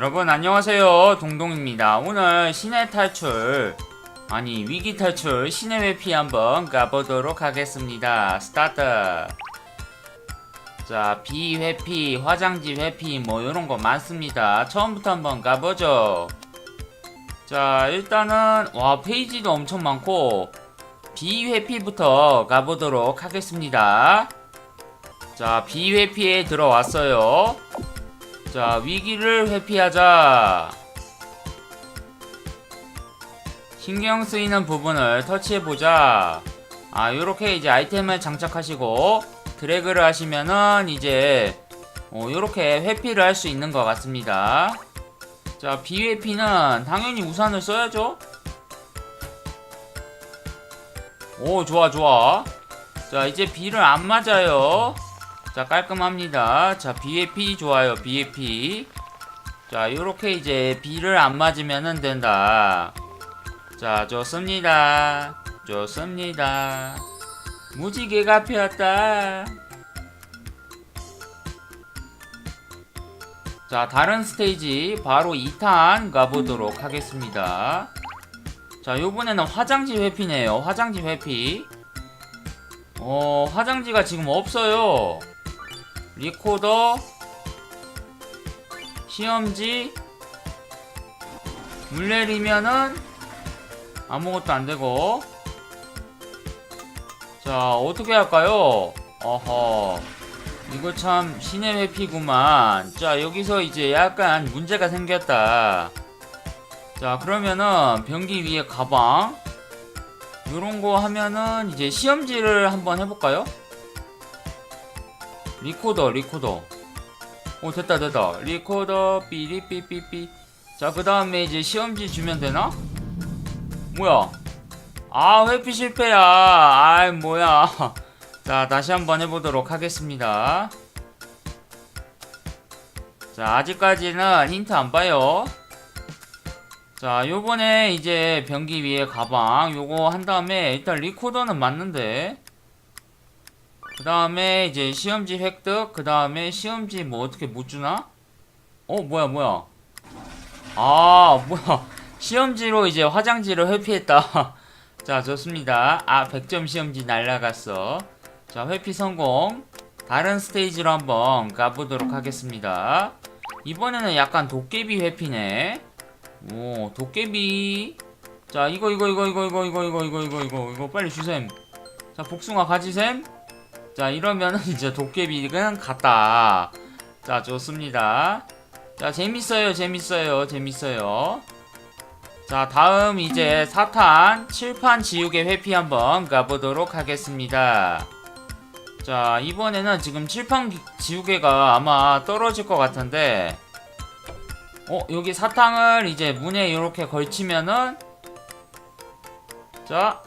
여러분 안녕하세요. 동동입니다. 오늘 시내 탈출 아니 위기 탈출 시내 회피 한번 가보도록 하겠습니다. 스타트. 자 비회피 화장지 회피 뭐 요런거 많습니다. 처음부터 한번 가보죠. 자 일단은 와 페이지도 엄청 많고 비회피부터 가보도록 하겠습니다. 자 비회피에 들어왔어요 자, 위기를 회피하자. 신경 쓰이는 부분을 터치해보자. 아, 요렇게 이제 아이템을 장착하시고 드래그를 하시면은 이제 어, 요렇게 회피를 할 수 있는 것 같습니다. 자, 비회피는 당연히 우산을 써야죠. 오, 좋아, 좋아. 자, 이제 비를 안 맞아요. 자 깔끔합니다. 자 BAP 좋아요 BAP 자 요렇게 이제 B를 안 맞으면은 된다. 자 좋습니다. 좋습니다. 무지개가 피었다. 자 다른 스테이지 바로 2탄 가보도록 하겠습니다. 자 요번에는 화장지 회피네요. 화장지 회피. 어 화장지가 지금 없어요 리코더 시험지 물 내리면은 아무것도 안되고. 자 어떻게 할까요? 어허 이거 참 신의 회피구만. 자 여기서 이제 약간 문제가 생겼다. 자 그러면은 변기 위에 가방. 요런거 하면은 이제 시험지를 한번 해볼까요 리코더 리코더. 오 됐다 됐다. 리코더 삐리삐삐삐. 자 그 다음에 이제 시험지 주면 되나? 뭐야? 아 회피 실패야. 아이 뭐야. 자 다시 한번 해보도록 하겠습니다. 자 아직까지는 힌트 안 봐요. 자 요번에 이제 변기 위에 가방. 요거 한 다음에 일단 리코더는 맞는데 그 다음에 이제 시험지 획득 그 다음에 시험지 뭐 어떻게 못 주나? 어 뭐야 뭐야? 아 뭐야. 시험지로 이제 화장지를 회피했다. 자 좋습니다. 아 100점 시험지 날라갔어. 자 회피 성공. 다른 스테이지로 한번 가보도록 하겠습니다. 이번에는 약간 도깨비 회피네. 오 도깨비. 자 이거 이거 이거 이거 이거 이거 이거 이거 이거 이거. 빨리 주셈. 자 복숭아 가지셈 자 이러면은 이제 도깨비는 갔다. 자 좋습니다. 자 재밌어요 재밌어요 재밌어요. 자 다음 이제 사탄 칠판 지우개 회피 한번 가보도록 하겠습니다. 자 이번에는 지금 칠판 기- 지우개가 아마 떨어질 것 같은데 어 여기 사탕을 이제 문에 이렇게 걸치면은 자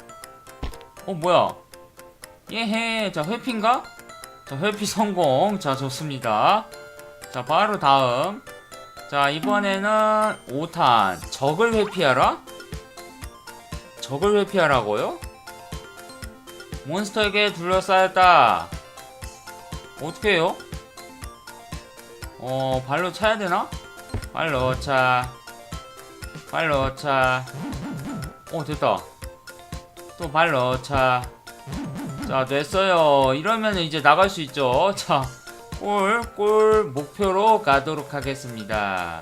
어 뭐야 예헤 자 회피인가? 자 회피 성공 자 좋습니다 자 바로 다음 자 이번에는 5탄 적을 회피하라? 적을 회피하라고요? 몬스터에게 둘러싸였다 어떻게 해요? 어 발로 차야 되나? 발로 차 발로 차어 됐다 또 발로 차 자 됐어요. 이러면 이제 나갈 수 있죠. 자골골 목표로 가도록 하겠습니다.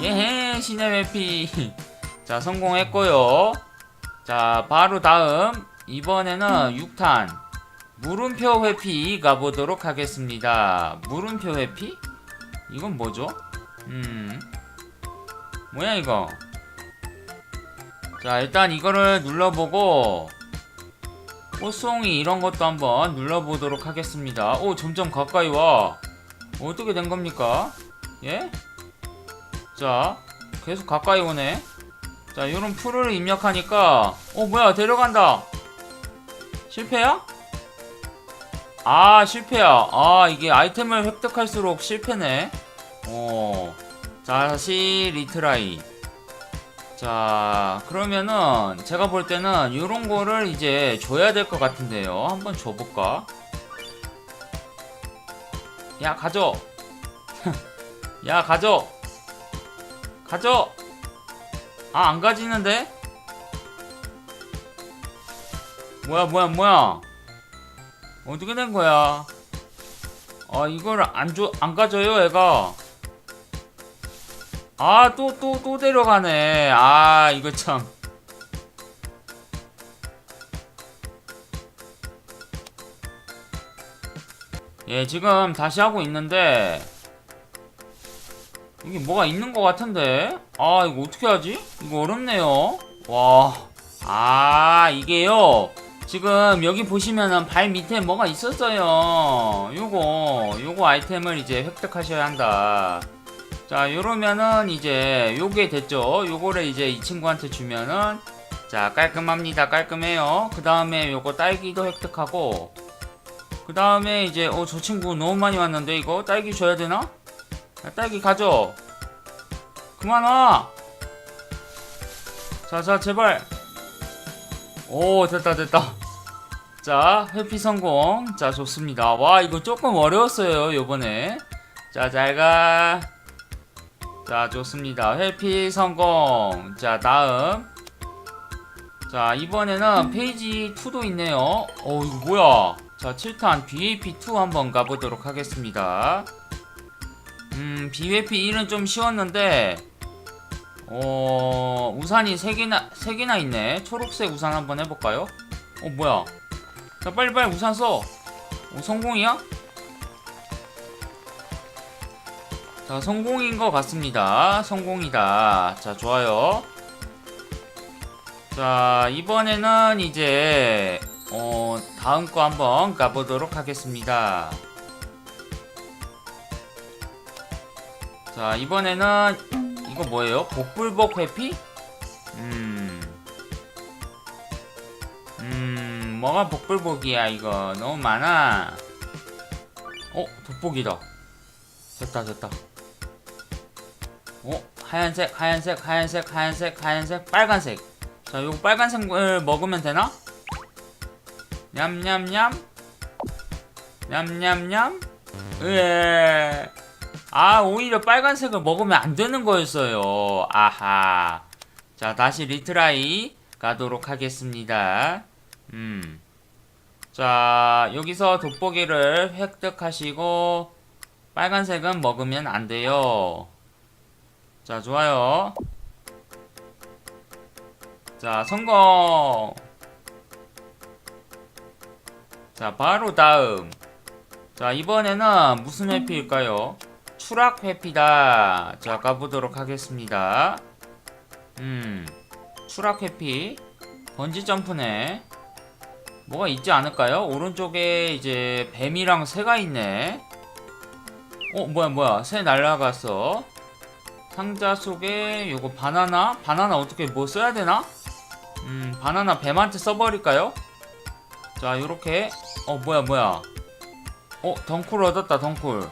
예헤 신의 회피. 자 성공했고요. 자 바로 다음. 이번에는 6탄. 물음표 회피 가보도록 하겠습니다. 물음표 회피? 이건 뭐죠? 음. 뭐야 이거? 자 일단 이거를 눌러보고 꽃송이 이런 것도 한번 눌러보도록 하겠습니다. 오, 점점 가까이 와. 어떻게 된 겁니까? 예? 자, 계속 가까이 오네. 자, 요런 풀을 입력하니까, 어, 뭐야, 데려간다. 실패야? 아, 실패야. 아, 이게 아이템을 획득할수록 실패네. 어, 자, 다시 리트라이. 자 그러면은 제가 볼 때는 요런 거를 이제 줘야 될 것 같은데요. 한번 줘볼까? 야 가져. 야 가져. 가져. 아 안 가지는데? 뭐야 뭐야 뭐야? 어떻게 된 거야? 아 이걸 안줘안 가져요 애가 아 또 또 또 데려가네. 아 이거 참. 예, 지금 다시 하고 있는데 이게 뭐가 있는 것 같은데? 아 이거 어떻게 하지? 이거 어렵네요. 와, 아 이게요. 지금 여기 보시면은 발 밑에 뭐가 있었어요. 요거 요거 아이템을 이제 획득하셔야 한다 자 요러면은 이제 요게 됐죠? 요거를 이제 이 친구한테 주면은 자 깔끔합니다. 깔끔해요. 그 다음에 요거 딸기도 획득하고 그 다음에 이제 어 저 친구 너무 많이 왔는데 이거 딸기 줘야 되나? 야, 딸기 가져. 그만 와. 자자 제발. 오 됐다 됐다. 자 회피 성공. 자 좋습니다. 와 이거 조금 어려웠어요 요번에. 자 잘가 자 좋습니다. 회피 성공. 자 다음. 자 이번에는 페이지 2도 있네요. 어 이거 뭐야? 자 7탄 BAP2 한번 가보도록 하겠습니다. 음 BAP 1은 좀 쉬웠는데 어 우산이 3개나 3개나 있네. 초록색 우산 한번 해볼까요? 어 뭐야? 자 빨리빨리 우산 써. 어, 성공이야? 자 성공인 것 같습니다 성공이다 자 좋아요 자 이번에는 이제 어 다음 거 한번 가보도록 하겠습니다 자 이번에는 이거 뭐예요? 복불복 회피? 음. 음, 뭐가 복불복이야, 이거. 너무 많아. 어, 돋보기다. 됐다, 됐다. 어, 하얀색, 하얀색, 하얀색, 하얀색, 하얀색, 빨간색. 자, 요거 빨간색을 먹으면 되나? 냠냠냠. 냠냠냠. 으에. 아 오히려 빨간색을 먹으면 안 되는 거였어요 아하 자 다시 리트라이 가도록 하겠습니다 음 자 여기서 돋보기를 획득하시고 빨간색은 먹으면 안 돼요 자 좋아요 자 성공 자 바로 다음 자 이번에는 무슨 회피일까요 추락 회피다. 자, 가보도록 하겠습니다. 음, 추락 회피. 번지 점프네. 뭐가 있지 않을까요? 오른쪽에 이제 뱀이랑 새가 있네. 어, 뭐야, 뭐야. 새 날라갔어. 상자 속에 요거 바나나? 바나나 어떻게 뭐 써야 되나? 음, 바나나 뱀한테 써버릴까요? 자, 요렇게. 어, 뭐야, 뭐야. 어, 덩쿨 얻었다, 덩쿨.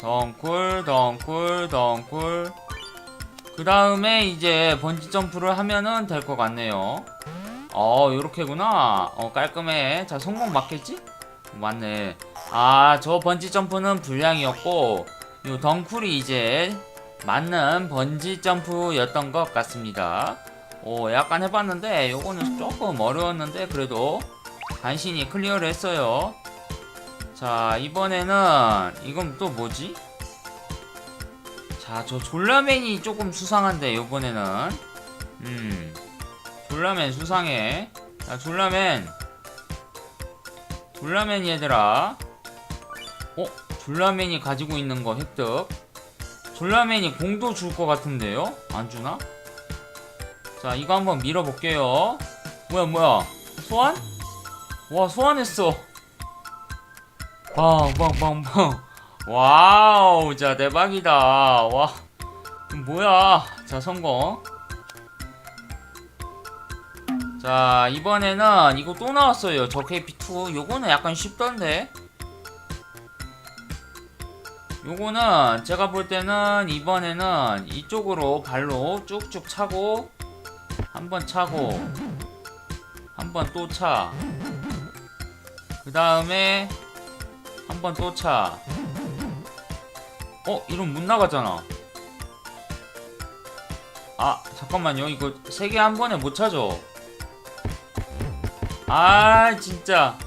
덩쿨 덩쿨 덩쿨 그 다음에 이제 번지 점프를 하면은 될 것 같네요 어 요렇게구나 어 깔끔해 자 성공 맞겠지? 맞네 아 저 번지 점프는 불량이었고 요 덩쿨이 이제 맞는 번지 점프였던 것 같습니다. 오 약간 해봤는데 요거는 조금 어려웠는데 그래도 간신히 클리어를 했어요. 자 이번에는 이건 또 뭐지? 자 저 졸라맨이 조금 수상한데 요번에는. 음 졸라맨 수상해. 자 졸라맨. 졸라맨 얘들아. 어? 졸라맨이 가지고 있는 거 획득. 졸라맨이 공도 줄 것 같은데요? 안 주나? 자 이거 한번 밀어볼게요. 뭐야 뭐야? 소환? 와 소환했어. 빵빵빵빵. 와우 자 대박이다. 와 뭐야? 자 성공. 자 이번에는 이거 또 나왔어요. 저 KP2 요거는 약간 쉽던데 요거는 제가 볼 때는 이번에는 이쪽으로 발로 쭉쭉 차고 한 번 차고 한 번 또 차 그 다음에 한 번 또 차. 어, 이러면 못 나가잖아. 아 잠깐만요 이거 세 개 한 번에 못 찾어 아 진짜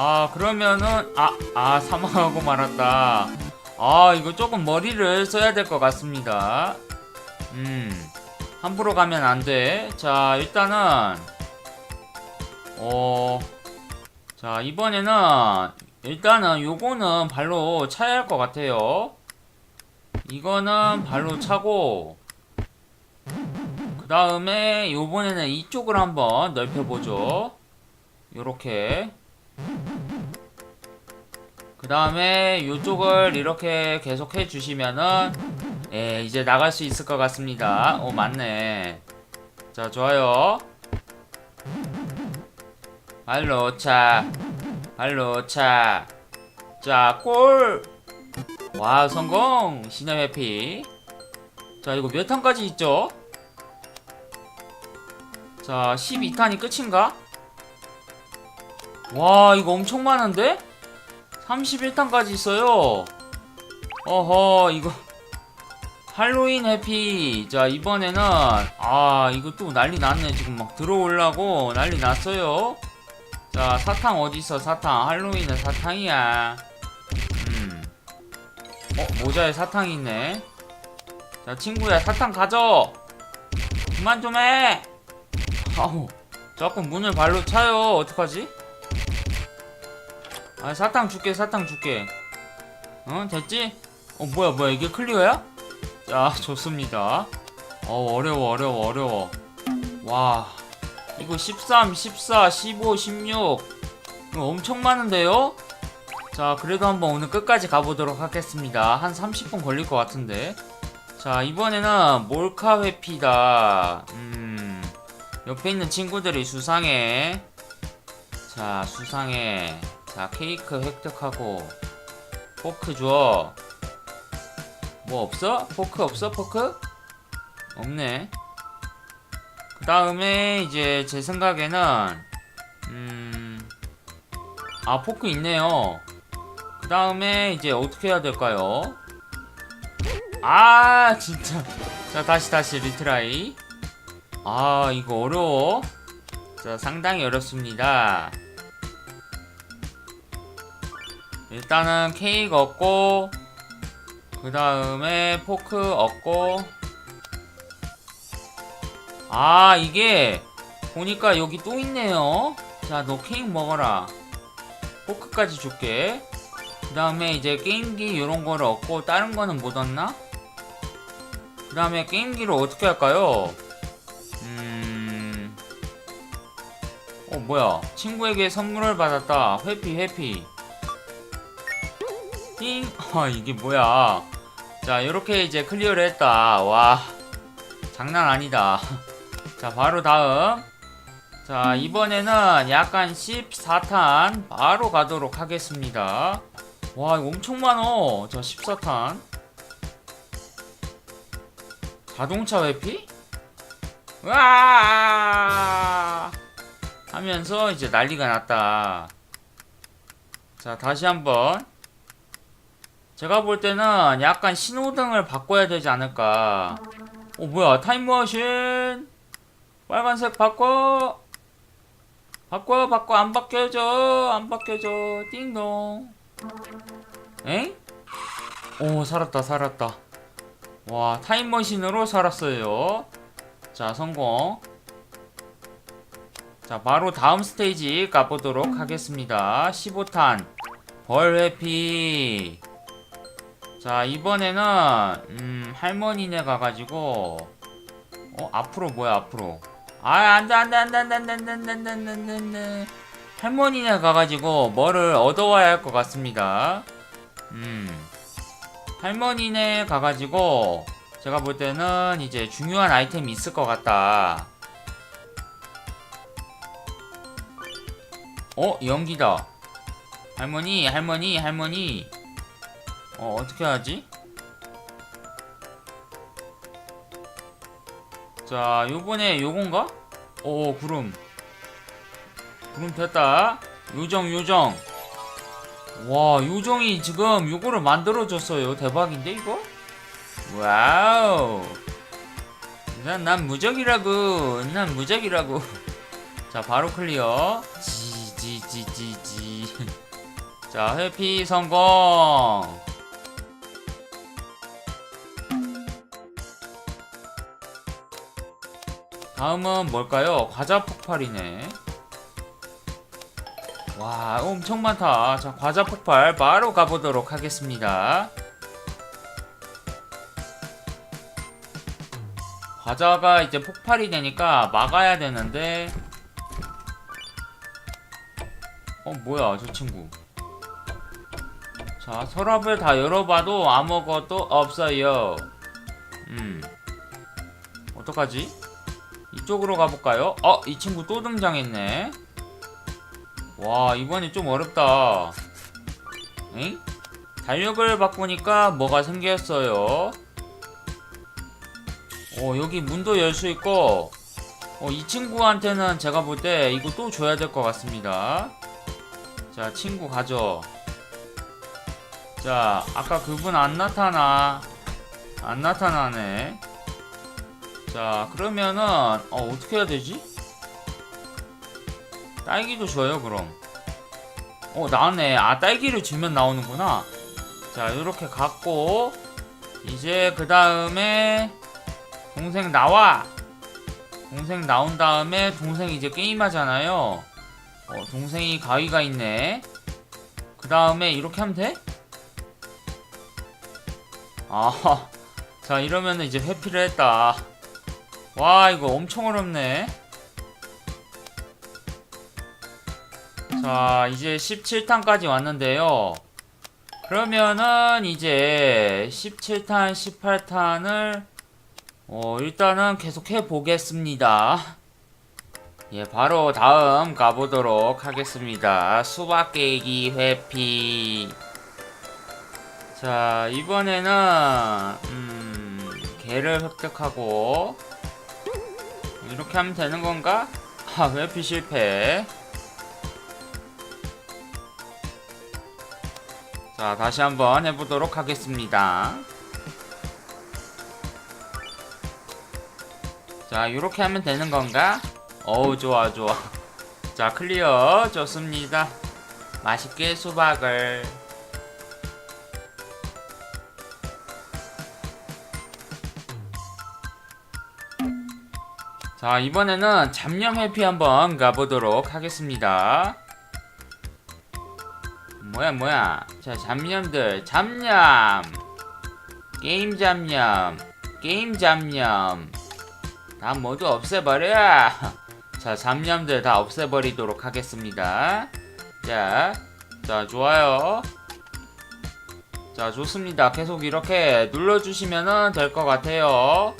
아 그러면은 아아 사망하고 말았다. 아 이거 조금 머리를 써야 될 것 같습니다. 음 함부로 가면 안돼 자 일단은 어 자 이번에는 일단은 요거는 발로 차야 할 것 같아요. 이거는 발로 차고 그 다음에 요번에는 이쪽을 한번 넓혀보죠. 요렇게 그 다음에 요쪽을 이렇게 계속 해주시면은 예 이제 나갈 수 있을 것 같습니다. 오 맞네. 자 좋아요. 발로 차 발로 차 자 골! 와 성공! 신화 회피. 자 이거 몇 탄까지 있죠? 자 12탄이 끝인가? 와 이거 엄청 많은데? 31탄까지 있어요 어허 이거 할로윈 해피 자 이번에는 아 이거 또 난리 났네 지금 막 들어오려고 난리 났어요 자 사탕 어디있어 사탕 할로윈은 사탕이야 음 어, 모자에 사탕이 있네. 자, 친구야, 사탕 가져! 그만 좀 해! 아우, 자꾸 문을 발로 차요. 어떡하지? 아, 사탕 줄게, 사탕 줄게. 어, 됐지? 어, 뭐야, 뭐야, 이게 클리어야? 자, 좋습니다. 어, 어려워, 어려워, 어려워. 와, 이거 13, 14, 15, 16. 이거 엄청 많은데요? 자 그래도 한번 오늘 끝까지 가보도록 하겠습니다 한 30분 걸릴 것 같은데 자 이번에는 몰카 회피다 음 옆에 있는 친구들이 수상해 자 수상해 자 케이크 획득하고 포크 줘 뭐 없어? 포크 없어? 포크? 없네. 그 다음에 이제 제 생각에는 음 아 포크 있네요. 그 다음에 이제 어떻게 해야 될까요? 아 진짜. 자 다시 다시 리트라이. 아 이거 어려워. 자 상당히 어렵습니다 일단은 케이크 얻고 그 다음에 포크 얻고. 아 이게 보니까 여기 또 있네요. 자 너 케이크 먹어라. 포크까지 줄게. 그 다음에 이제 게임기 이런 거를 얻고 다른 거는 못 얻나? 그 다음에 게임기를 어떻게 할까요? 음... 어 뭐야. 친구에게 선물을 받았다. 회피 회피 띵! 아 이게 뭐야. 자 이렇게 이제 클리어를 했다. 와 장난 아니다. 자 바로 다음. 자 이번에는 약간 14탄 바로 가도록 하겠습니다. 와 이거 엄청 많어. 자 14탄. 자동차 회피? 와! 하면서 이제 난리가 났다. 자 다시 한번 제가 볼 때는 약간 신호등을 바꿔야 되지 않을까. 어 뭐야 타임머신? 빨간색 바꿔. 바꿔 바꿔. 안 바뀌어져. 안 바뀌어져. 띵동. 엥? 오 살았다 살았다. 와 타임머신으로 살았어요. 자 성공. 자 바로 다음 스테이지 가보도록 하겠습니다. 15탄. 벌회피 자 이번에는 음 할머니네 가가지고 어 앞으로 뭐야 앞으로 아 안돼 안돼 안돼 안돼 안돼 안돼 안돼 안돼 안돼 안돼 할머니네 가가지고 뭐를 얻어와야 할 것 같습니다 음 할머니네 가가지고 제가 볼 때는 이제 중요한 아이템이 있을 것 같다 어 연기다 할머니 할머니 할머니 어 어떻게 하지? 자 요번에 요건가? 오 구름 구름 됐다 요정 요정 와 요정이 지금 요거를 만들어줬어요 대박인데 이거? 와우. 난, 난 무적이라고. 난 무적이라고. 자, 바로 클리어. 지, 지, 지, 지, 지. 자, 회피 성공. 다음은 뭘까요? 과자 폭발이네. 와, 엄청 많다. 자, 과자 폭발 바로 가보도록 하겠습니다. 과자가 이제 폭발이 되니까 막아야 되는데 어 뭐야 저 친구 자 서랍을 다 열어봐도 아무것도 없어요 음 어떡하지 이쪽으로 가볼까요? 어 이 친구 또 등장했네. 와 이번에 좀 어렵다. 엥? 달력을 바꾸니까 뭐가 생겼어요? 어 여기 문도 열 수 있고 어, 이 친구한테는 제가 볼 때 이거 또 줘야 될 것 같습니다. 자 친구 가져 자 아까 그분 안 나타나 안 나타나네 자 그러면은 어 어떻게 해야 되지? 딸기도 줘요 그럼. 어 나네. 아 딸기를 주면 나오는구나. 자 이렇게 갖고 이제 그 다음에 동생 나와. 동생 나온 다음에 동생 이제 게임하잖아요. 어 동생이 가위가 있네. 그 다음에 이렇게 하면 돼? 아자 이러면은 이제 회피를 했다 와 이거 엄청 어렵네 자 이제 17탄까지 왔는데요 그러면은 이제 17탄 18탄을 어, 일단은 계속 해 보겠습니다. 예, 바로 다음 가보도록 하겠습니다. 수박 깨기 회피. 자, 이번에는, 음, 개를 획득하고, 이렇게 하면 되는 건가? 아, 회피 실패. 자, 다시 한번 해보도록 하겠습니다. 자, 요렇게 하면 되는 건가? 어우, 좋아, 좋아. 자, 클리어. 좋습니다. 맛있게 수박을. 자, 이번에는 잡념 회피 한번 가보도록 하겠습니다. 뭐야, 뭐야. 자, 잡념들. 잡념. 게임 잡념. 게임 잡념. 다 모두 없애버려! 자, 잡념들 다 없애버리도록 하겠습니다. 자, 자, 좋아요. 자, 좋습니다. 계속 이렇게 눌러주시면 될 것 같아요.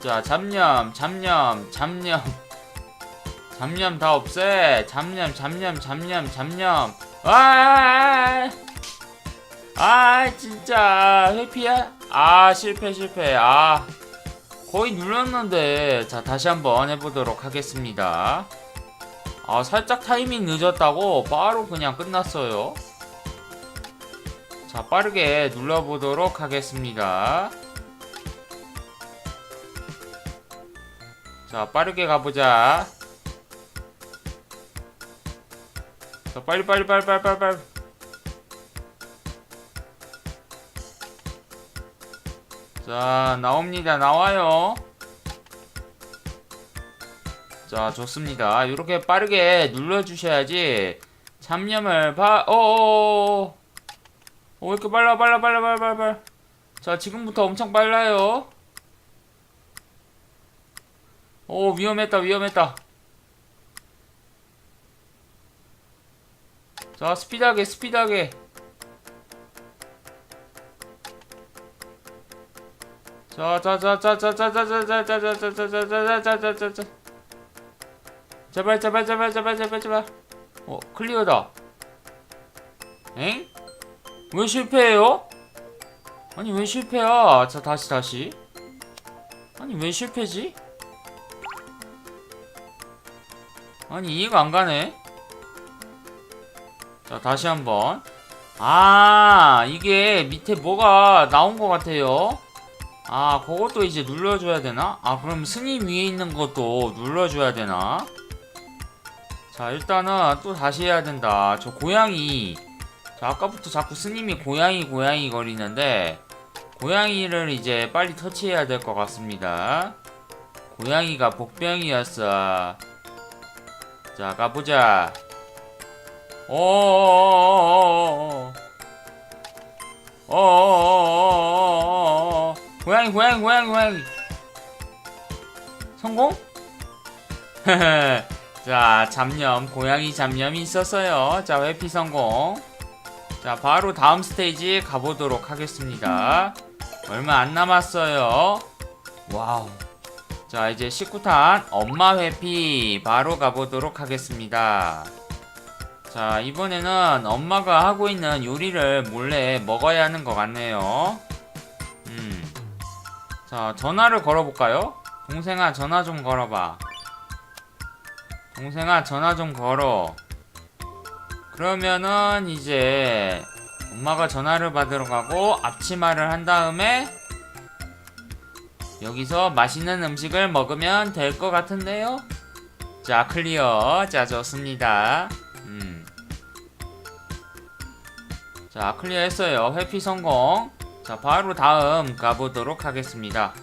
자, 잡념, 잡념, 잡념. 잡념 다 없애. 잡념, 잡념, 잡념, 잡념. 아! 아, 진짜. 회피야? 아 실패 실패 아 거의 눌렀는데 자 다시 한번 해보도록 하겠습니다 아 살짝 타이밍 늦었다고 바로 그냥 끝났어요 자 빠르게 눌러보도록 하겠습니다 자 빠르게 가보자. 자 빨리 빨리 빨리 빨리 빨리 빨리. 자 나옵니다. 나와요. 자 좋습니다. 이렇게 빠르게 눌러주셔야지 잡념을 봐. 어어어어. 어, 왜 이렇게 빨라 빨라 빨라 빨라 빨라 빨라. 자 지금부터 엄청 빨라요 오 위험했다 위험했다 자 스피드하게 스피드하게 자자자자자자자자자자자자자자자자자자자 제발 제발 제발 제발 제발 제발 어 클리어다 엥? 왜 실패해요? 아니 왜 실패야 자 다시 다시 아니 왜 실패지? 아니 이해가 안 가네 자 다시 한번 아, 이게 밑에 뭐가 나온 것 같아요. 아, 그것도 이제 눌러줘야 되나? 아, 그럼 스님 위에 있는 것도 눌러줘야 되나? 자, 일단은 또 다시 해야 된다. 저 고양이. 자, 아까부터 자꾸 스님이 고양이, 고양이 거리는데, 고양이를 이제 빨리 터치해야 될 것 같습니다. 고양이가 복병이었어. 자, 가보자. 어어어어어어. 어어어어어어. 고양이, 고양이, 고양이, 고양이. 성공? 자, 잡념, 고양이 잡념이 있었어요. 자, 회피 성공. 자, 바로 다음 스테이지 가보도록 하겠습니다. 얼마 안 남았어요. 와우. 자, 이제 19탄 엄마 회피 바로 가보도록 하겠습니다. 자, 이번에는 엄마가 하고 있는 요리를 몰래 먹어야 하는 것 같네요. 음. 자, 전화를 걸어볼까요? 동생아, 전화 좀 걸어봐. 동생아, 전화 좀 걸어. 그러면은 이제 엄마가 전화를 받으러 가고 앞치마를 한 다음에 여기서 맛있는 음식을 먹으면 될 것 같은데요? 자, 클리어. 자, 좋습니다. 음. 자, 클리어 했어요. 회피 성공. 자, 바로 다음 가보도록 하겠습니다.